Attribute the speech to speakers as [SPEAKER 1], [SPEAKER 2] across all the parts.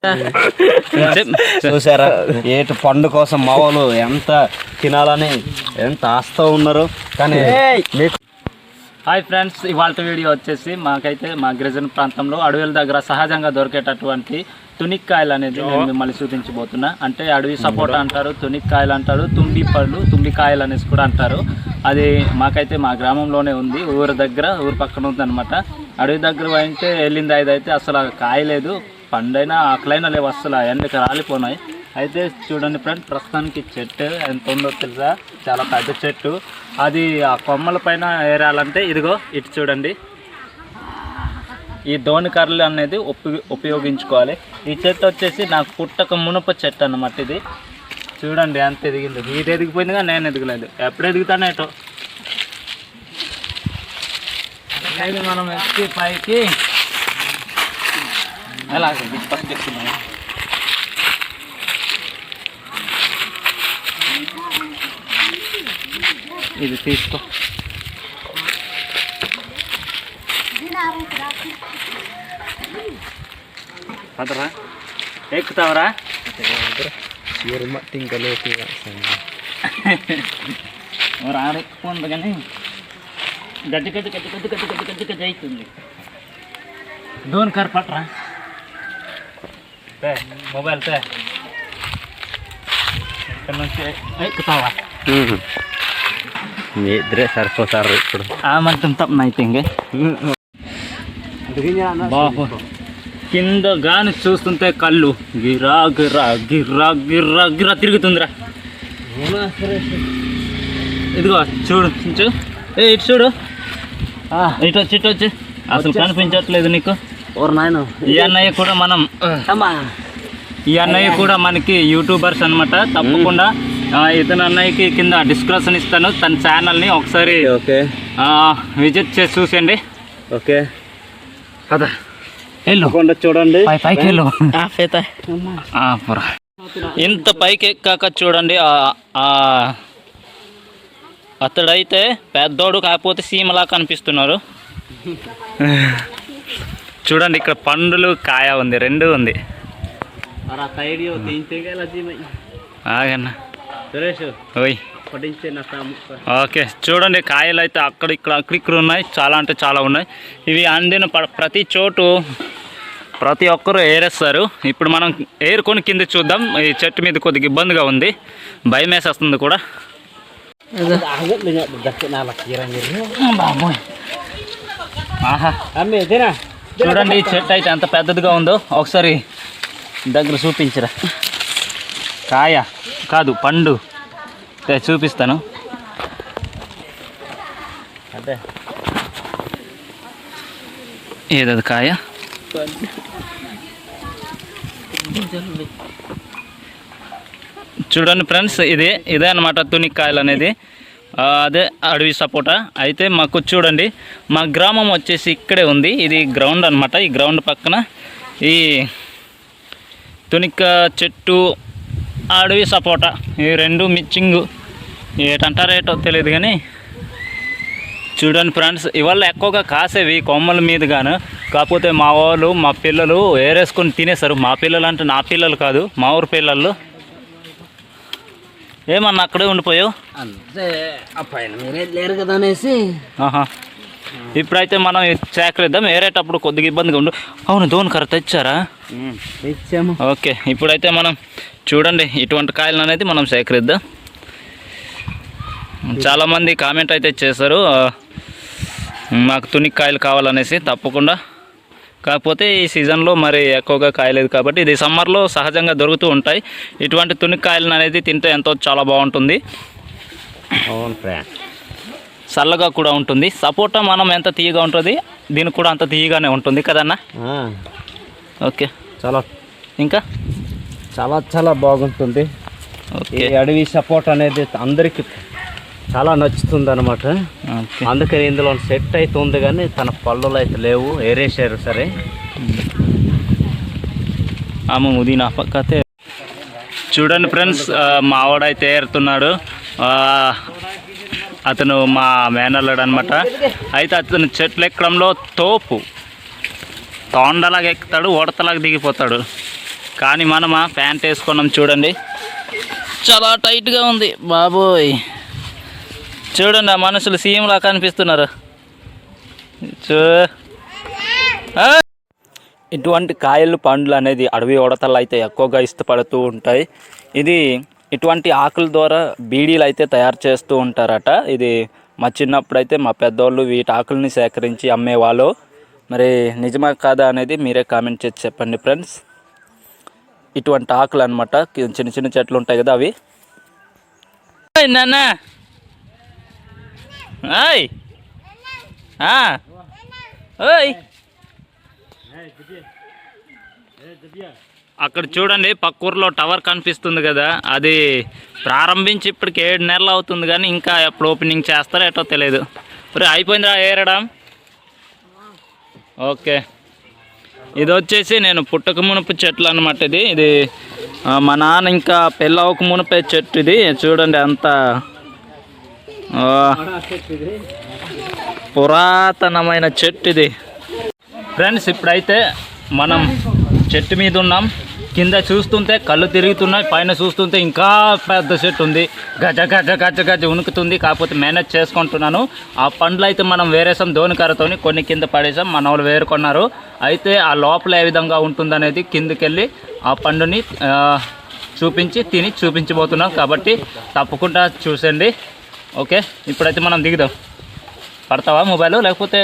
[SPEAKER 1] చూసారా? ఏటు పండు కోసం మావోలు ఎంత తినాలని ఎంత ఆస్తా ఉన్నారు. కానీ మీకు
[SPEAKER 2] హాయ్ ఫ్రెండ్స్ ఇవాళ వీడియో వచ్చేసి మాకైతే మా గిరిజన ప్రాంతంలో అడవుల దగ్గర సహజంగా దొరికేటటువంటి తునిక్కాయలు అనేది నేను మిమ్మల్ని చూపించబోతున్నా. అంటే అడవి సపోటా అంటారు తునిక్కాయలు అంటారు తుంబి పళ్ళు తుంబికాయలు అనేసి కూడా అంటారు. అది మాకైతే మా గ్రామంలోనే ఉంది ఊరి దగ్గర ఊరి పక్కన ఉంది అనమాట అడవి దగ్గర అయితే వెళ్ళింది అయితే అసలు కాయలేదు పండైనా ఆకలైనా లేవు అసలు ఎండకి రాలిపోయినాయి అయితే చూడండి ఫ్రెండ్ ప్రస్తుతానికి చెట్టు ఎంత ఉందో తెలుసా? చాలా పెద్ద చెట్టు. అది ఆ కొమ్మల పైన ఏరాలంటే ఇదిగో ఇటు చూడండి. ఈ దోణి కర్రలు అనేది ఉపయోగి ఉపయోగించుకోవాలి. ఈ చెట్టు వచ్చేసి నాకు పుట్టక మునప చెట్టు అన్నమాట ఇది. చూడండి ఎంత ఎదిగింది. మీరు ఎదిగిపోయిందిగా నేను ఎదగలేదు. ఎప్పుడు ఎదుగుతాను ఏటో. మనం ఎక్కి పైకి ఎలా ఫస్ట్ ఎక్కుతున్నాం ఇది తీసుకో పదరా ఎక్కుతావరా మరి ఆడెక్కుతుంది కానీ గడ్డ గడ్డ గడ్డ గడ్డ గడ్డ గడ్డ గడ్డ గడ్డ అవుతుంది దోన్ కార్ పట్రా తే మొబైల్ తే ఇక్కడ నుంచి ఎక్కుతావా
[SPEAKER 1] మీ ఇద్దరే సరిపోతారు ఇప్పుడు
[SPEAKER 2] ఆ మొత్తం తప్పనైతే ఇంకే బాబు కింద గాని చూస్తుంటే కళ్ళు గిరా గిరా గిర్రా గిర్రా గిర్రా తిరుగుతుందిరా ఇదిగో చూడు చూ ఏ ఇటు చూడు ఆ, ఇటు వచ్చి ఇటు వచ్చి అసలు కనిపించట్లేదు నీకు ఈ అన్నయ్య కూడా మనం ఈ అన్నయ్య కూడా మనకి యూట్యూబర్స్ అన్నమాట. తప్పకుండా ఆ, ఇతను అన్నయ్యకి కింద డిస్క్రిప్షన్ ఇస్తాను. తన ఛానల్ని ఒకసారి
[SPEAKER 1] ఓకే
[SPEAKER 2] ఆ, విజిట్ చేసి చూసేయండి.
[SPEAKER 1] ఓకే.
[SPEAKER 2] కదా వెళ్ళు.
[SPEAKER 1] చూడండి.
[SPEAKER 2] పైకి వెళ్ళు. ఇంత పైకి ఎక్కాక చూడండి ఆ- ఆ అతడైతే పెద్దోడు కాకపోతే సీమలా కనిపిస్తున్నారు. చూడండి ఇక్కడ పండులు కాయ ఉంది రెండు ఉంది. ఆగన్నా. ఓయ్. ఓకే చూడండి కాయలు అయితే అక్కడ ఇక్కడ అక్కడ ఇక్కడ ఉన్నాయి చాలా అంటే చాలా ఉన్నాయి. ఇవి అందిన ప్రతి చోటు ప్రతి ఒక్కరు ఏరేస్తారు. ఇప్పుడు మనం ఏరుకొని కింద చూద్దాం ఈ చెట్టు మీద కొద్దిగా ఇబ్బందిగా ఉంది భయం వేసేస్తుంది కూడా. ఆహా చూడండి చెట్టు అయితే ఎంత పెద్దదిగా ఉందో. ఒకసారి దగ్గర చూపించరా. కాయ కాదు పండు. చూపిస్తాను.
[SPEAKER 1] అదే.
[SPEAKER 2] ఏదది కాయ? చూడండి ఫ్రెండ్స్ ఇదే ఇదే అనమాట తునిక్కాయలు అనేది. అదే అడవి సపోటా. అయితే మాకు చూడండి మా గ్రామం వచ్చేసి ఇక్కడే ఉంది. ఇది గ్రౌండ్ అనమాట ఈ గ్రౌండ్ పక్కన ఈ తునిక చెట్టు అడవి సపోటా. ఈ రెండు మిచ్చింగు. ఏటంటారేటో ఏటో తెలియదు కానీ చూడండి ఫ్రెండ్స్ ఇవాళ ఎక్కువగా కాసేవి కొమ్మల మీద గాను కాకపోతే మా వాళ్ళు మా పిల్లలు ఏరేసుకొని తినేశారు. మా పిల్లలు అంటే నా పిల్లలు కాదు మా ఊరు పిల్లలు. ఏమన్నా అక్కడే ఉండిపోయావు?
[SPEAKER 1] అంతే. ఆ పైన మీరే లేరు కదా అనేసి.
[SPEAKER 2] ఇప్పుడైతే మనం సేకరిద్దాం ఏరేటప్పుడు కొద్దిగా ఇబ్బందిగా ఉండు. అవును దోన్ కర్ర తెచ్చారా?
[SPEAKER 1] ఇచ్చాము
[SPEAKER 2] ఓకే. ఇప్పుడైతే మనం చూడండి ఇటువంటి కాయలు అనేది మనం సేకరిద్దాం. చాలామంది కామెంట్ అయితే చేశారు మాకు తునిక్కాయలు కావాలనేసి తప్పకుండా కాకపోతే ఈ సీజన్లో మరి ఎక్కువగా కాయలేదు కాబట్టి ఇది సమ్మర్లో సహజంగా దొరుకుతూ ఉంటాయి. ఇటువంటి తునిక్కాయలను అనేది తింటే ఎంతో చాలా బాగుంటుంది.
[SPEAKER 1] అవును ఫ్రెండ్
[SPEAKER 2] చల్లగా కూడా ఉంటుంది. సపోటా మనం ఎంత తీయగా ఉంటుంది? దీనికి కూడా అంత తీయగానే ఉంటుంది కదన్నా? ఓకే.
[SPEAKER 1] చాలా.
[SPEAKER 2] ఇంకా?
[SPEAKER 1] చాలా చాలా బాగుంటుంది. ఈ అడవి సపోర్ట్ అనేది అందరికి చాలా నచ్చుతుంది అనమాట అందుకని ఇందులో సెట్ అయితే ఉంది కానీ తన పళ్ళులు అయితే లేవు ఏరేసారు సరే.
[SPEAKER 2] ఆమె ముదీనా పక్కతే. చూడండి ఫ్రెండ్స్ మావాడైతే ఏరుతున్నాడు. అతను మా మేనల్లుడు అనమాట అయితే అతను చెట్లు ఎక్కడంలో తోపు. తోండలాగా ఎక్కుతాడు ఉడతలాగా దిగిపోతాడు. కానీ మనమా ప్యాంట్ వేసుకున్నాం చూడండి. చాలా టైట్గా ఉంది. బాబోయ్. చూడండి ఆ మనుషులు సీఎంలా కనిపిస్తున్నారు. చూ! ఇటువంటి కాయలు పండ్లు అనేది అడవి ఉడతలు అయితే ఎక్కువగా ఇష్టపడుతూ ఉంటాయి. ఇది ఇటువంటి ఆకుల ద్వారా బీడీలు అయితే తయారు చేస్తూ ఉంటారట. ఇది మా చిన్నప్పుడు అయితే మా పెద్దోళ్ళు వీటి ఆకుల్ని సేకరించి అమ్మేవాళ్ళు. మరి నిజమా కాదా అనేది మీరే కామెంట్ చేసి చెప్పండి ఫ్రెండ్స్. ఇటువంటి ఆకులు అనమాట చిన్న చిన్న చెట్లు ఉంటాయి కదా అవి. నాన్న ఓయ్ ఓయ్. అక్కడ చూడండి పక్క ఊర్లో టవర్ కనిపిస్తుంది కదా. అది ప్రారంభించి ఇప్పటికి ఏడు నెలలు అవుతుంది కానీ ఇంకా ఎప్పుడు ఓపెనింగ్ చేస్తారో ఎటో తెలియదు మరి అయిపోయిందిరా ఏరడం ఓకే. ఇది వచ్చేసి నేను పుట్టక మునుపు చెట్లు అనమాట ఇది. ఇది మా నాన్న ఇంకా పెళ్ళవక మునిపే చెట్టు ఇది. చూడండి అంత పురాతనమైన చెట్టు ఇది ఫ్రెండ్స్ ఇప్పుడైతే మనం చెట్టు మీద ఉన్నాం. కింద చూస్తుంటే కళ్ళు తిరుగుతున్నాయి పైన చూస్తుంటే ఇంకా పెద్ద చెట్టు ఉంది. గజ గజ గజ గజ ఉనుకుతుంది. కాకపోతే మేనేజ్ చేసుకుంటున్నాను. ఆ పండ్లు అయితే మనం వేరేసాం దోనికరతోని కొన్ని కింద పడేసాం. మన వాళ్ళు వేరుకున్నారు. అయితే ఆ లోపల ఏ విధంగా ఉంటుందనేది కిందకెళ్ళి ఆ పండుని చూపించి తిని చూపించబోతున్నాం. కాబట్టి తప్పకుండా చూసండి ఓకే ఇప్పుడైతే మనం దిగుదాం. పడతావా మొబైల్? లేకపోతే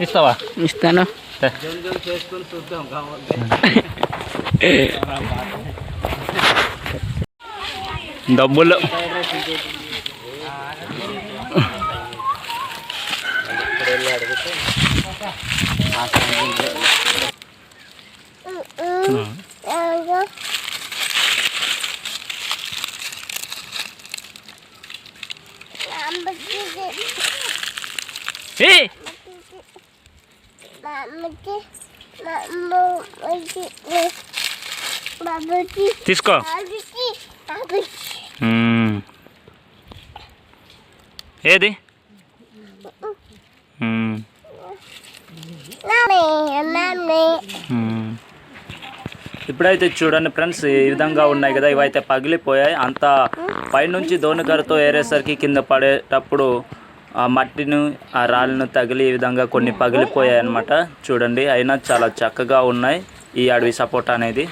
[SPEAKER 2] ఇస్తావా?
[SPEAKER 3] ఇస్తాను.
[SPEAKER 2] తే. డబ్బులు. ఏ తీసుకో. ఏది. ఇప్పుడైతే చూడండి ఫ్రెండ్స్ ఈ విధంగా ఉన్నాయి కదా ఇవైతే పగిలిపోయాయి. అంత పైనుంచి దోనికరతో ఏరేసరికి కింద పడేటప్పుడు ఆ మట్టిని ఆ రాళ్ళను తగిలి ఈ విధంగా కొన్ని పగిలిపోయాయి అన్నమాట చూడండి అయినా చాలా చక్కగా ఉన్నాయి ఈ అడవి సపోటా అనేది.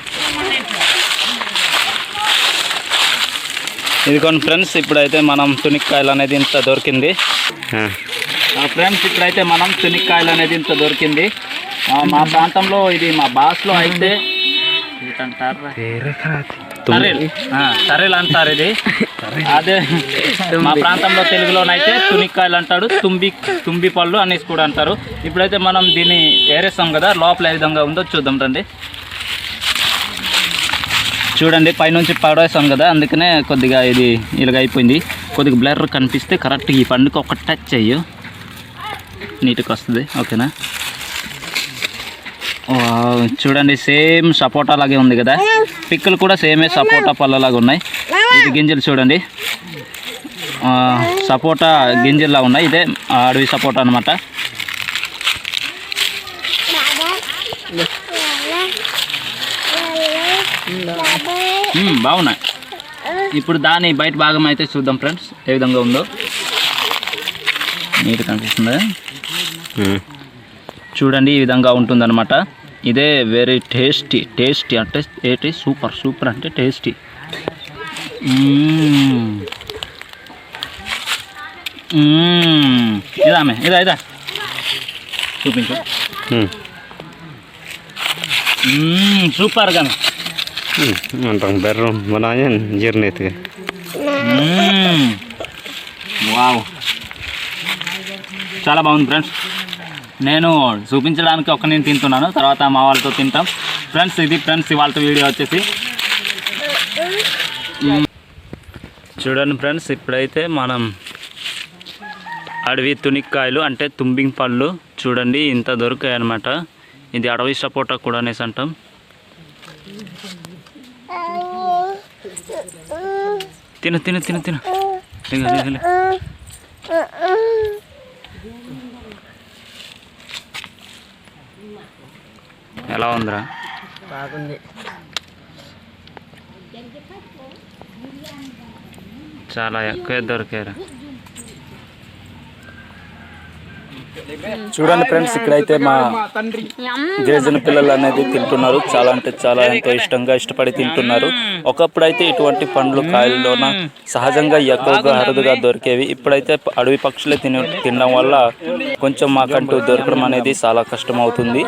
[SPEAKER 2] ఇదిగోండి ఫ్రెండ్స్ ఇప్పుడైతే మనం తునిక్కాయలు అనేది ఇంత దొరికింది. ఫ్రెండ్స్ ఇప్పుడైతే మనం తునిక్కాయలు అనేది ఇంత దొరికింది. మా ప్రాంతంలో ఇది మా భాషలో అయితే? తరేల్. అంటారు ఇది. అదే మా ప్రాంతంలో తెలుగులోనైతే తునిక్కాయలు అంటాడు తుంబి తుంబి పళ్ళు అనేసి కూడా అంటారు. ఇప్పుడైతే మనం దీన్ని ఏరేస్తాం కదా లోపల ఏ విధంగా ఉందో చూద్దాం రండి. చూడండి పైనుంచి పడేసాం కదా అందుకనే కొద్దిగా ఇది ఇలాగ అయిపోయింది. కొద్దిగా బ్లర్ కనిపిస్తే కరెక్ట్ ఈ పండుగ ఒక టచ్ చెయ్యు. నీట్గా వస్తుంది ఓకేనా? చూడండి సేమ్ సపోటా లాగే ఉంది కదా. పిక్కలు కూడా సేమే సపోటా పళ్ళలాగా ఉన్నాయి. ఇది గింజలు చూడండి. ఆ, సపోటా గింజల్లా ఉన్నాయి. ఇదే అడవి సపోటా అనమాట బాగున్నాయి. ఇప్పుడు దాని బయట భాగం అయితే చూద్దాం ఫ్రెండ్స్ ఏ విధంగా ఉందో. నీట్ కనిపిస్తుందా? చూడండి ఈ విధంగా ఉంటుందన్నమాట. ఇదే వెరీ టేస్టీ టేస్టీ అంటే ఏంటి? సూపర్ సూపర్ అంటే టేస్టీ. మ్మ్. ఇదామె ఇదా ఇదా చూపించు. మ్మ్, సూపర్గా
[SPEAKER 4] Mantang baru mananya jernih itu.
[SPEAKER 2] మ్మ్. వావ్. చాలా బాగుంది ఫ్రెండ్స్ నేను చూపించడానికి ఒక నేను తింటున్నాను తర్వాత మా వాళ్ళతో తింటాం. ఫ్రెండ్స్ ఇది ఫ్రెండ్స్ ఇవాళ వీడియో వచ్చేసి. చూడండి ఫ్రెండ్స్ ఇప్పుడైతే మనం అడవి తునిక్కాయలు అంటే తుంబింగ్ పళ్ళు చూడండి ఇంత దొరికాయి అనమాట ఇది అడవి సపోటా కూడా అనేసి అంటాం. తిను. తిను తిను తిన. ఎలా ఉందిరా?
[SPEAKER 3] బాగుంది.
[SPEAKER 4] చాలా ఎక్కువ దొరికారు
[SPEAKER 3] చూడండి ఫ్రెండ్స్ ఇక్కడైతే మా గిరిజన పిల్లలు అనేది తింటున్నారు. చాలా అంటే చాలా ఎంతో ఇష్టంగా ఇష్టపడి తింటున్నారు. ఒకప్పుడు అయితే ఇటువంటి పండ్లు కాయల్లోన సహజంగా ఎక్కువగా అరుదుగా దొరికేవి. ఇప్పుడైతే అడవి పక్షులే తిన తినడం వల్ల కొంచెం మాకంటూ దొరకడం అనేది చాలా కష్టం అవుతుంది.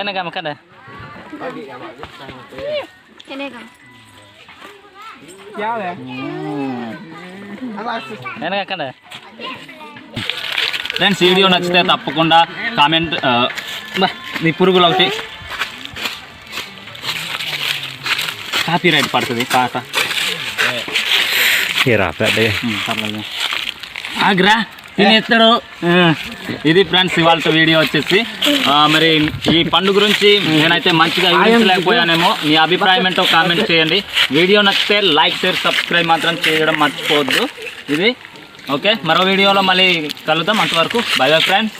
[SPEAKER 2] ఏనగమ్మ కదా ఏనగ కదా ఫ్రెండ్స్ వీడియో నచ్చితే తప్పకుండా కామెంట్ నీ పురుగులు ఒకటి కాపీ రైట్ పడుతుంది కాక ఆగ్రా తినేస్తాడు ఇది ఫ్రెండ్స్ ఇవాళ వీడియో వచ్చేసి. మరి ఈ పండు గురించి నేనైతే మంచిగా వివరించలేకపోయానేమో. మీ అభిప్రాయం ఏంటో కామెంట్ చేయండి. వీడియో నచ్చితే లైక్ షేర్ సబ్స్క్రైబ్ మాత్రం చేయడం మర్చిపోవద్దు. ఇది ఓకే. మరో వీడియోలో మళ్ళీ కలుద్దాం. అంతవరకు బై బై ఫ్రెండ్స్.